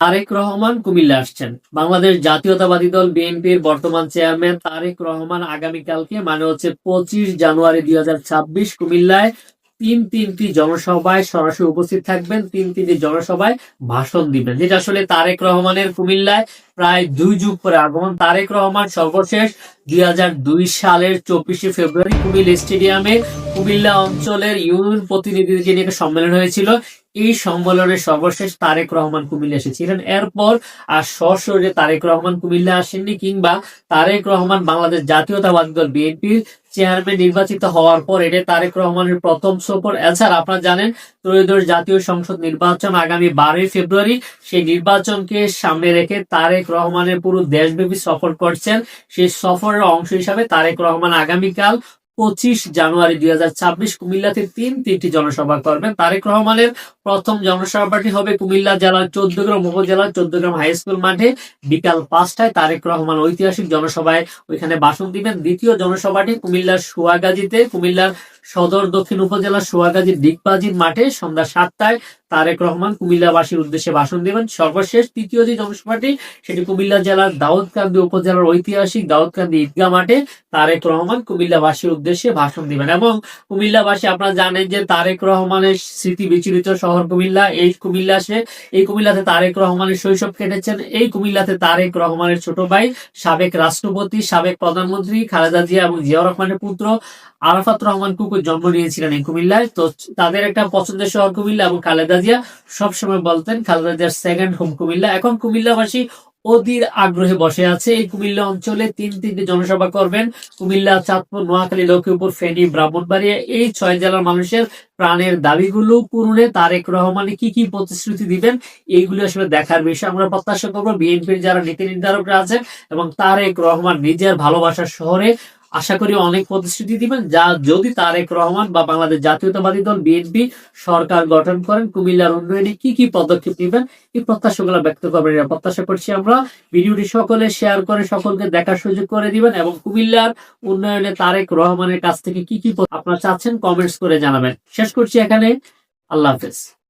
তারেক রহমান কুমিল্লা আসছেন। বাংলাদেশ জাতীয়তাবাদী দল বিএনপির বর্তমান চেয়ারম্যান তারেক রহমান আগামীকালকে মানে হচ্ছে পঁচিশ জানুয়ারি দুই হাজার ছাব্বিশ কুমিল্লায় তিন তিনটি জনসভায় সরাসরি উপস্থিত থাকবেন, তিন তিনটি জনসভায় ভাষণ দিবেন। যেটা আসলে তারেক রহমানের কুমিল্লায় প্রায় দুই যুগ পরে আগমন। তারেক রহমান সর্বশেষ দুই হাজার দুই সালের চব্বিশে ফেব্রুয়ারি কুমিল্লা স্টেডিয়ামে কুমিল্লা অঞ্চলের ইউনিয়ন প্রতিনিধিদের নিয়ে সম্মেলন হয়েছিল, এই সম্মেলনে সর্বশেষ তারেক রহমান কুমিল্লা এসেছিলেন। এরপর আর সশরীরে তারেক রহমান কুমিল্লা আসেননি কিংবা তারেক রহমান বাংলাদেশ জাতীয়তাবাদী দল বিএনপির চেয়ারম্যান নির্বাচিত হওয়ার পর এটা তারেক রহমানের প্রথম সফর। এছাড়া আপনারা জানেন ত্রয়োদশ জাতীয় সংসদ নির্বাচন আগামী বারোই ফেব্রুয়ারি। সেই নির্বাচনকে সামনে রেখে তারেক রহমানের পুরো দেশব্যাপী সফর করছেন। সেই সফরের অংশ হিসাবে তারেক রহমান আগামীকাল পঁচিশ জানুয়ারি দুই হাজার ছাব্বিশ কুমিল্লাতে তিন, তিনটি জনসভা করবেন। তারেক রহমানের প্রথম জনসভাটি হবে কুমিল্লা জেলার চোদ্দগ্রাম উপজেলার চোদ্দগ্রাম হাই স্কুল মাঠে বিকাল পাঁচটায় তারেক রহমান ঐতিহাসিক জনসভায় ওইখানে ভাষণ দিবেন। দ্বিতীয় জনসভাটি কুমিল্লার সোয়াগাজীতে, কুমিল্লার সদর দক্ষিণ উপজেলার সোয়াগাজীর ডিগবাজির মাঠে সন্ধ্যা সাতটায় তারেক রহমান কুমিল্লাবাসীর উদ্দেশ্যে ভাষণ দেবেন। সর্বশেষ তৃতীয় যে জনসভাটি, সেটি কুমিল্লা জেলার দাউদকান্দি উপজেলার ঐতিহাসিক দাউদকান্দি ঈদগাহ মাঠে তারেক রহমান কুমিল্লাবাসীর উদ্দেশ্যে ভাষণ দিবেন এবং কুমিল্লাবাসী আপনারা জানেন যে তারেক রহমানের স্মৃতি বিচলিত শহর কুমিল্লা। এই কুমিল্লা সে এই কুমিল্লাতে তারেক রহমানের শৈশব কেটেছেন। এই কুমিল্লাতে তারেক রহমানের ছোট ভাই সাবেক রাষ্ট্রপতি, সাবেক প্রধানমন্ত্রী খালেদা জিয়া এবং জিয়াউর রহমানের পুত্র আরাফাত রহমান কুকুর জন্ম নিয়েছিলেন এই কুমিল্লায়। তো তাদের একটা পছন্দের শহর কুমিল্লা এবং খালেদা জিয়া সবসময় বলতেন, খালেদা সেকেন্ড হোম কুমিল্লা। এখন কুমিল্লাবাসী অধীর আগ্রহে বসে আছে। এই কুমিল্লা অঞ্চলে তিন তিনটি জনসভা করবেন। কুমিল্লা, চাঁদপুর, নোয়াখালী, লক্ষ্মীপুর, ফেনী, ব্রাহ্মণবাড়িয়া, এই ছয় জেলার মানুষের প্রাণের দাবিগুলো পূরণে তারেক রহমানে কি কি প্রতিশ্রুতি দিবেন, এইগুলো আসলে দেখার বিষয়। আমরা প্রত্যাশা করব বিএনপির যারা নীতি নির্ধারকরা আছেন এবং তারেক রহমান নিজের ভালোবাসার শহরে আশা করি অনেক প্রতিশ্রুতি দিবেন, যা যদি তারেক রহমান বা বাংলাদেশ জাতীয়তাবাদী দল, বিএনপি সরকার গঠন করেন, কুমিল্লার উন্নয়নে কি কি পদক্ষেপ নেবেন, এই প্রত্যাশাগুলো ব্যক্ত করবেন। প্রত্যাশা করছি আমরা ভিডিওটি সকলে শেয়ার করে সকলকে দেখার সুযোগ করে দিবেন এবং কুমিল্লার উন্নয়নে তারেক রহমানের কাছ থেকে কি কি আপনারা চাচ্ছেন কমেন্টস করে জানাবেন। শেষ করছি এখানে। আল্লাহ হাফেজ।